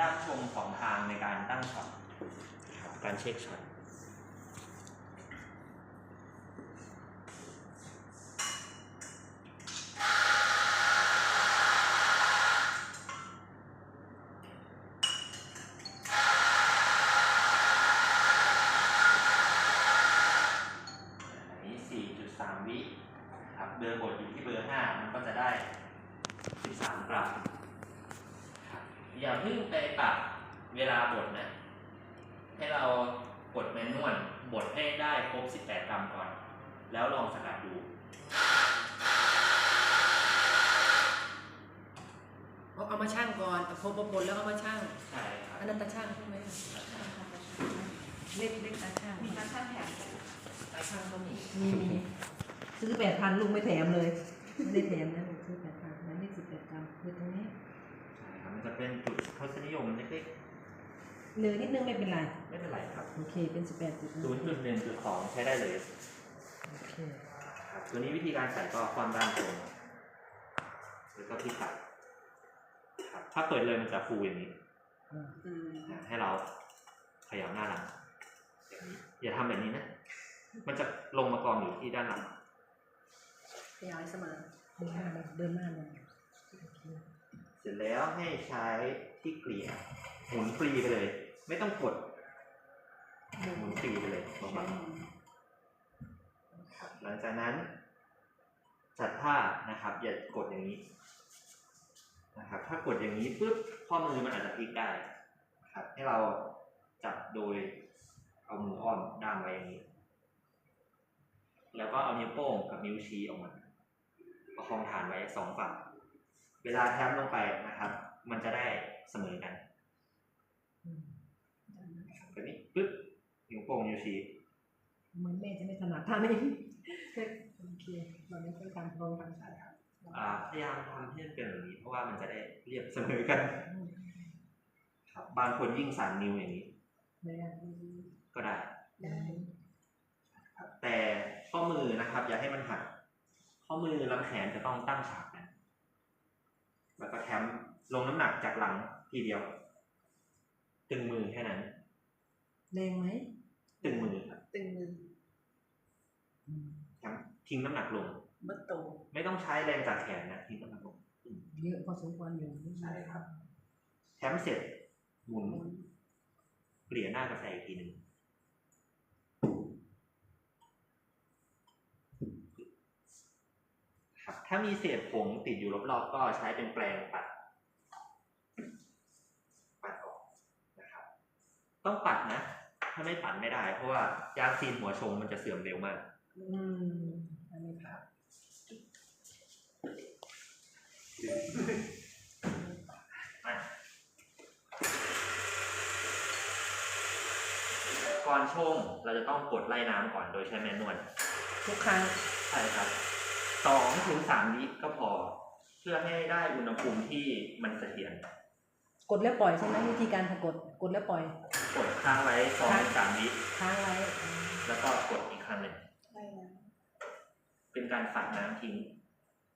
ด้ามชมของทางในการตั้งช็อตการเช็คช็อตอันนี้4.3วิครับเบอร์บทอยู่ที่เบอร์ 5 มันก็จะได้ 13 กรัมครับ อย่าเพิ่งไปปรับเวลาบดนะ ให้เรากดแมนนวลบดให้ได้ครบ 18 กรัมก่อน แล้วลองสกัดดูเอาเอามาช่างก่อนเอาพบบนแล้วเอามาช่างใช่ครับอันนั้นตาช่างใช่ไหมเล็กเล็กตาช่างมีการช่างแถมตาช่างก็มีมีมีซื้อแปดพันลุงไม่แถมเลย ไม่ได้แถมนะลุงซื้อแปดพันนั้นนี่สิบแปดกรัมคือตรงนี้ใช่ครับ มันจะเป็นจุดทศนิยมเล็กเลยนิดนึงไม่เป็นไร ๆ ไม่เป็นไรครับ โอเค เป็นสิบแปดจุด0.1.2 ใช้ได้เลยโอเคครับตัวนี้วิธีการใส่ก็ความด้านตรงแล้วก็ที่ตัดครับถ้าเปิดเลยมันจะฟูอย่างนี้อ่าอืมนะให้เราขยับหน้าหลังอย่างนี้อย่าทำแบบนี้นะ มันจะลงมากองอยู่ที่ด้านหลัง ขยายเสมอเดินหน้ามาเดินหน้ามาโอเคเส ร็จแล้วให้ใช้ที่เกลี่ยหมุนฟรีไปเลย ไม่ต้องกดหมุนฟรีไปเลยเบาๆครับหลังจากนั้น จัดท่านะครับ อย่ากดอย่างนี้นะครับ ถ้ากดอย่างนี้ปุ๊บข้อมือมันอาจจะพลิกได้นะครับ ให้เราจับโดยเอามืออ้อมด้ามไว้อย่างนี้ แล้วก็เอานิ้วโป้งกับนิ้วชี้ออกมาประคองฐานไว้สองฝั่ง เวลาแทบลงไปนะครับ มันจะได้เสมอกันอืมแบบนี้ปึ๊บนิ้วโป้งนิ้วชี้เหมือนแม่จะไม่ถนัดท่านี้โอเคเราไม่ค่อยทำตรงกันอ่าพยายามทำให้มันเป็นแบบนี้ เพราะว่ามันจะได้เรียบเสมอกันอืมครับบางคนยิ่งสั่นนิ้วอย่างนี้ไม่ได้ก็ได้ได้ครับแต่ข้อมือนะครับ อย่าให้มันหักข้อมือลำแขนจะต้องตั้งฉาก กันแล้วก็แคมลงน้ำหนักจากหลังทีเดียว ตึงมือแค่นั้น แรงไหม ตึงมือครับตึงมืออืมแคมทิ้งน้ำหนักลงมัดโตไม่ต้องใช้แรงจากแขนนะทิ้งน้ำหนักลงเยอะพอสมควรอยู่ใช่ครับแคมเสร็จหมุนเปลี่ยนหน้ากาแฟอีกทีหนึ่งครับ ถ้ามีเศษผงติดอยู่รอบๆก็ใช้เป็นแปรงปัด ปัดออกนะครับ ต้องปัดนะ ถ้าไม่ปัดไม่ได้ เพราะว่ายางซีนหัวชงมันจะเสื่อมเร็วมาก อืมอันนี้ค่ะอะก่อนชงเราจะต้องกดไล่น้ำก่อนโดยใช้แมนนวลทุกครั้งใช่ครับ สองถึงสามวิก็พอ เพื่อให้ได้อุณหภูมิที่มันเสถียรกดแล้วปล่อยใช่ไหมวิธีการกดกดแล้วปล่อย กดค้างไว้สองถึงสามวิค้างไว้อืมแล้วก็กดอีกครั้งหนึ่งใช่นะเป็นการฝักน้ำทิ้ง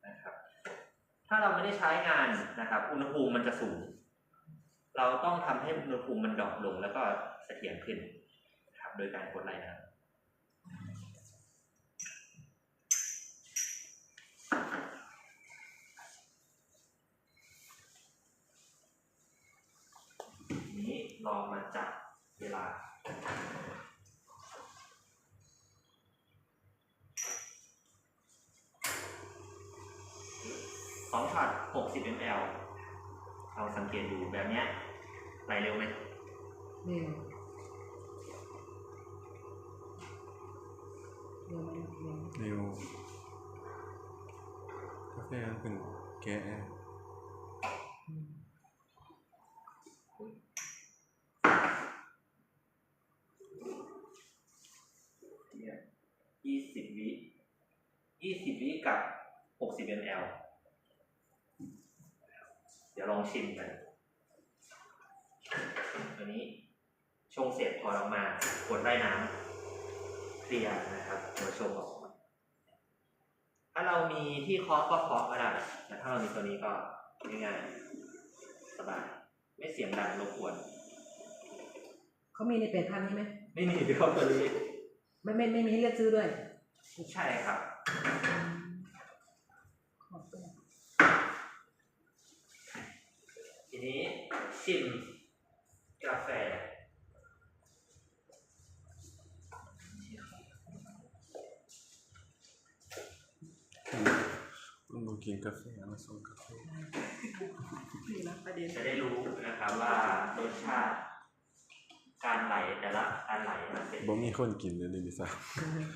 นะครับ ถ้าเราไม่ได้ใช้งานนะครับ อุณหภูมิมันจะสูง เราต้องทำให้อุณหภูมิมันดรอปลงแล้วก็เสถียรขึ้นนะครับโดยการกดไล่น้ำ ทีนี้ ลองมาจับเวลา สองช็อต60 ml เราสังเกตดูแบบเนี้ยไหลเร็วไหมเร็วเร็วไหมเร็วเร็วกาแฟมันเป็นแกะ อืม เนี่ย 20 วิ 20 วิกับ 60 ml เดี๋ยวลองชิมกัน ตัวนี้ชงเสร็จถอดออกมากดไล่น้ำเคลียร์นะครับหัวชงออกมาถ้าเรามีที่เคาะก็เคาะก็ได้แต่ถ้าเรามีตัวนี้ก็ง่ายๆสบายไม่เสียงดังรบกวนเขามีในแปดพันนี่ไหม ไม่มีครับตัวนี้ ไม่ไม่ไม่มีให้เลือกซื้อด้วย ใช่ครับขอบคุณทีนี้ชิมกาแฟมันบอกกินกาแฟมาส่งกาแฟนี่นะประเด็น จะได้รู้นะครับว่ารสชาติ การไหลแต่ละการไหลมันเป็นบ่มีคนกินเลยเลยดิซ่า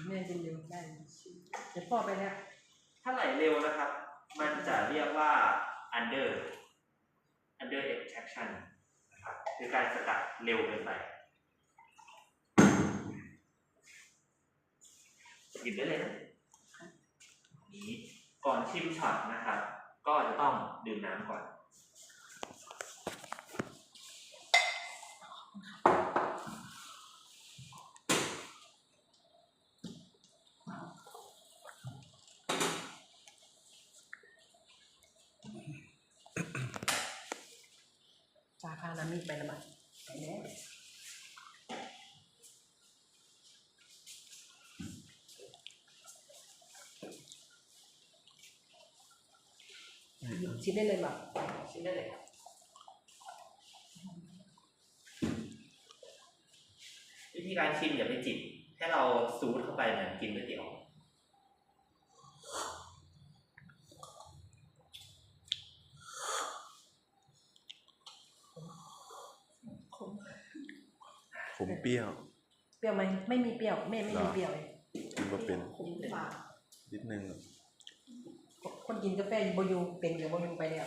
แม่กินอยู่ได้เดี๋ยวพ่อไปแล้วถ้าไหลเร็วนะครับ มันจะเรียกว่า under under extraction นะครับคือการสกัดเร็วเกินไปหยิบได้เลยนะนี้ก่อนชิมช็อตนะครับ ก็จะต้องดื่มน้ำก่อน พาน้ำมีดไปละมั้งไปแล้วชิมได้เลยแบบชิมได้เลยครับวิธีการชิมอย่าไปจิบให้เราซูดเข้าไปเหมือนกินก๋วยเตี๋ยว ผม เปรี้ยว เปรี้ยวไหมไม่มีเปรี้ยวแม่ไม่มีเปรี้ยวเลยกินบ่เป็นคุ้มฝากนิดนึงอะคนกินกาแฟบอยูเป็นอยู่บอยูไปแล้ว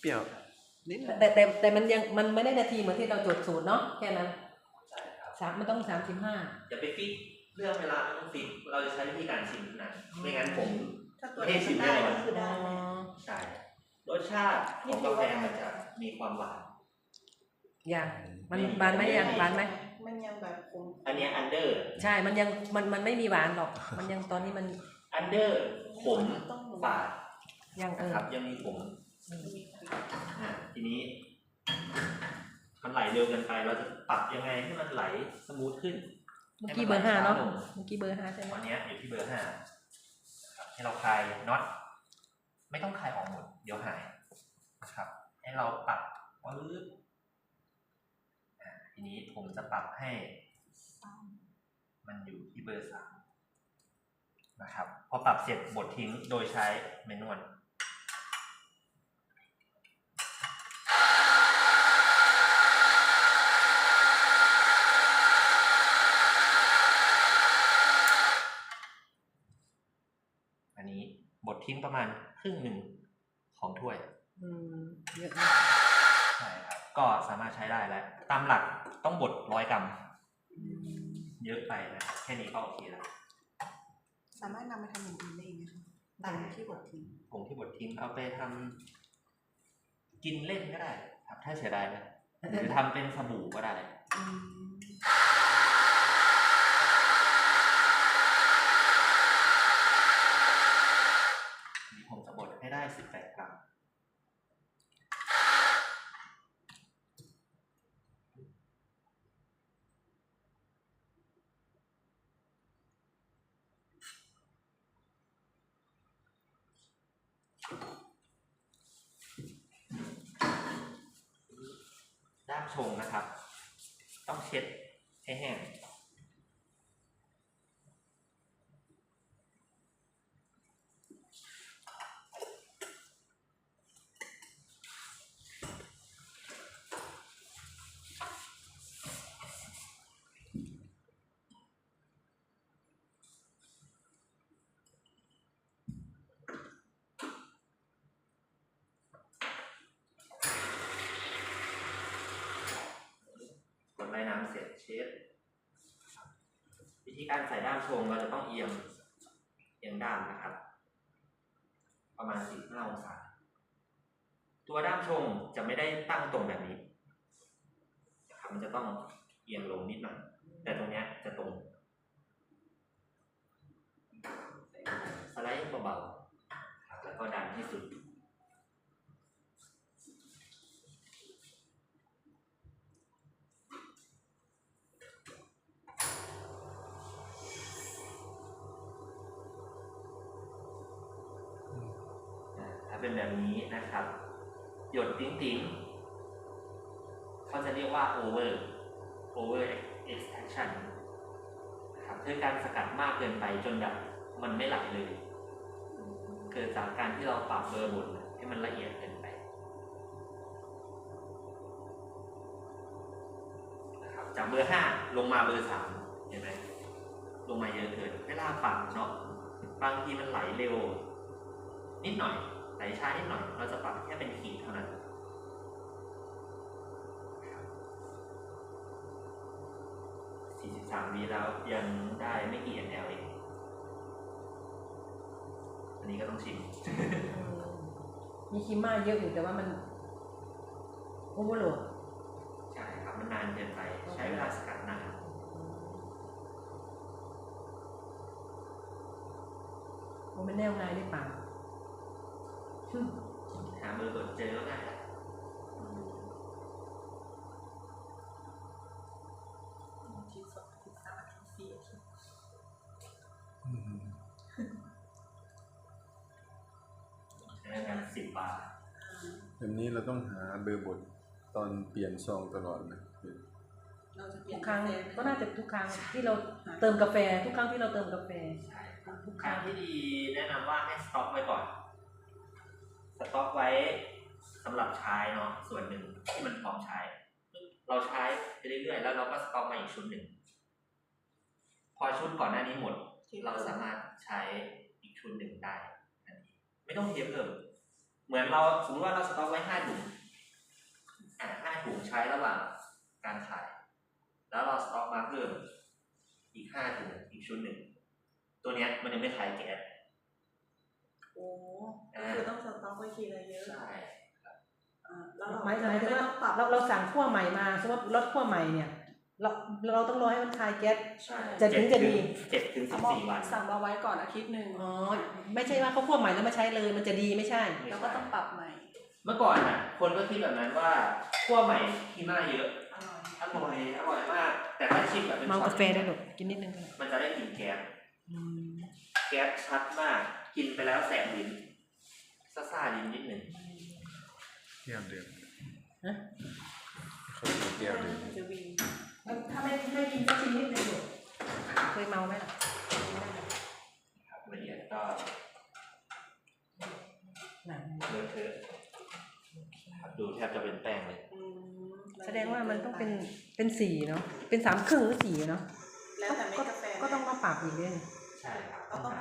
เปรี้ยวนิดนึงแต่แต่แต่มันยังมันไม่ได้นาทีเหมือนที่เราจดสูตรเนาะแค่นั้นใช่ครับสามมันต้องสามสิบห้าอย่าไปฟิกเรื่องเวลาไม่ต้องฟิกเราจะใช้วิธีการชิมเท่านั้นไม่งั้นผมถ้าตัวไม่นี้ให้ชิมได้แน่นอนก็คือได้แน่ใช่รสชาติของกาแฟมันจะมีความหวานอย่างมันหวานไหมอย่างหวานไหม มันยังแบบคงอันเนี้อันเดอร์ใช่มันยังมันมันไม่มีหวานหรอก มันยังตอนนี้มันอันเดอร์ขมต้องฝาดยังเอนะอครับ ยังมีขมมีความอะทีนี้ มันไหลเร็วเกินไปเราจะปรับยังไงให้มันไหลสมูทขึ้น เมื่อกี้เบอร์ห้าเนาะให้มันไหลช้ลงเมื่อกี้เบอร์ห้าใช่ไหมวันนี้อยู่ที่เบอร์ห้านะครับให้เราคลายน็อตไม่ต้องคลายออกหมด เดี๋ยวหายนะครับ ให้เราปรับปึ๊บอะ ทีนี้ผมจะปรับให้ มันอยู่ที่เบอร์สามนะครับ พอปรับเสร็จบดทิ้งโดยใช้เมนวลอันนี้บดทิ้งประมาณครึ่งหนึ่งของถ้วย อืมเยอะนะใช่ครับ ก็สามารถใช้ได้แล้ว ตามหลัก ต้องบดร้อยกรัมเยอะไปนะครับแค่นี้ก็โอเคแล้วสามารถนำไปทำอย่างอื่นได้อีกไหมคะตามที่บททิ้งผงที่บดทิ้งเอาไปทำกินเล่นก็ได้ครับถ้าเสียดายนะหรือทำเป็นสบู่ก็ได้ อืม นี่ผมจะบดให้ได้ 18 กรัม ด้าม ชงนะครับ ต้องเช็ดให้แห้ง คนไล่น้ำเสร็จเช็ด วิธีการใส่ด้ามชงเราจะต้องเอียงเอียงด้ามนะครับ ประมาณ45องศาตัวด้ามชงจะไม่ได้ตั้งตรงแบบนี้นะครับมันจะต้องเอียงลงนิดหน่อยแต่ตรงเนี้ยจะตรงสไลด์เบาๆแล้วก็ดันให้สุด เป็นแบบนี้นะครับ หยดติ้งติ้งเขาจะเรียกว่า over over extraction นะครับคือการสกัดมากเกินไปจนแบบมันไม่ไหลเลย เกิดจากการที่เราปรับเบอร์บนให้มันละเอียดเกินไปนะครับจากเบอร์ห้าลงมาเบอร์สามเห็นไหมลงมาเยอะเกินเวลาปรับเนาะบางทีมันไหลเร็ว นิดหน่อย ไหลช้านิดหน่อย เราจะปรับแค่เป็นขีดเท่านั้น43วิแล้วยังได้ไม่กี่ ml เองอันนี้ก็ต้องชิม มีคิมมาเยอะอยู่แต่ว่ามันโอเวอร์โหลดใช่ครับมันนานเกินไปใช้เวลาสกัดนานมันเป็นแนวไงได้ป่า หาเบอร์กดเจอก็ง่ายละอาทิตย์สองอาทิตย์สามอาทิตย์สี่อาทิตย์ใช้วลาสิบบาทแบบนี้เราต้องหาเบอร์บทตอนเปลี่ยนซองตลอดนะทุกครั้งก็น่าจะทุกครั้งที่เราเติมกาแฟ ทุกครั้งที่เราเติมกาแฟทุกครั้งงที่ดีแนะนำว่าให้สต็อกไว้ก่อน สต็อกไว้สำหรับใช้เนาะส่วนหนึ่งที่มันพร้อมใช้ เราใช้ไปเรื่อยๆ แล้วเราก็สต็อกมาอีกชุดหนึ่ง พอชุดก่อนหน้านี้หมด เราสามารถใช้อีกชุดหนึ่งได้ทันทีไม่ต้องเทเพิ่มเหมือนเราสมมติว่าเราสต็อกไว้ห้าถุงอ่าห้าถุงใช้ระหว่างการขาย แล้วเราสต็อกมาเพิ่มอีกห้าถุงอีกชุดหนึ่ง ตัวเนี้ยมันยังไม่ขายแก๊สโอ้ก็คือต้องสต็อกไว้ทีละเยอะใช่อ่าแล้วเราหมายหมายถึงไม่ว่าต้องปรับเราเราสั่งขั้วใหม่มาสมมติรถขั้วใหม่เนี่ยเราเราต้องรอให้มันคายแก๊สใช่จะถึงจะดีเจ็ดถึงสิเอาบมาสี่วันสั่งมาไว้ก่อนอาทิตย์หนึ่งอ๋อไม่ใช่ว่าเขาขั้วใหม่แล้วมาใช้เลยมันจะดีไม่ใช่แล้วก็ต้องปรับใหม่ เมื่อก่อนอะ คนก็คิดแบบนั้นว่าขั้วใหม่ที่มาเยอะอร่อยอร่อยอร่อยมาก แต่ถ้าชิมแบบเป็นเมาช็อตกาแฟได้หรอกกินนิดนึงก็ได้มันจะได้กลิ่นแก๊สอืมแก๊สชัดมาก กินไปแล้วแสบลิ้นซ่าๆลิ้นนิดหนึ่งแก้วเดิมฮะเขาเรียกแก้วเดิมจะวีถ้าไม่ไม่กินก็ชิมนิดนึงอยู่เคยเมาไหมล่ะครับละเอียดก็หนังเลอะเทอะครับดูแทบจะเป็นแป้งเลยอืมแสดงว่ามันต้องเป็นเป็นสีเนาะเป็นสามครึ่งหรือสีเนาะแล้วแต่เม็ดกาแฟก็ต้องมาปรับอีกเรื่องใช่ครับก็ต้อง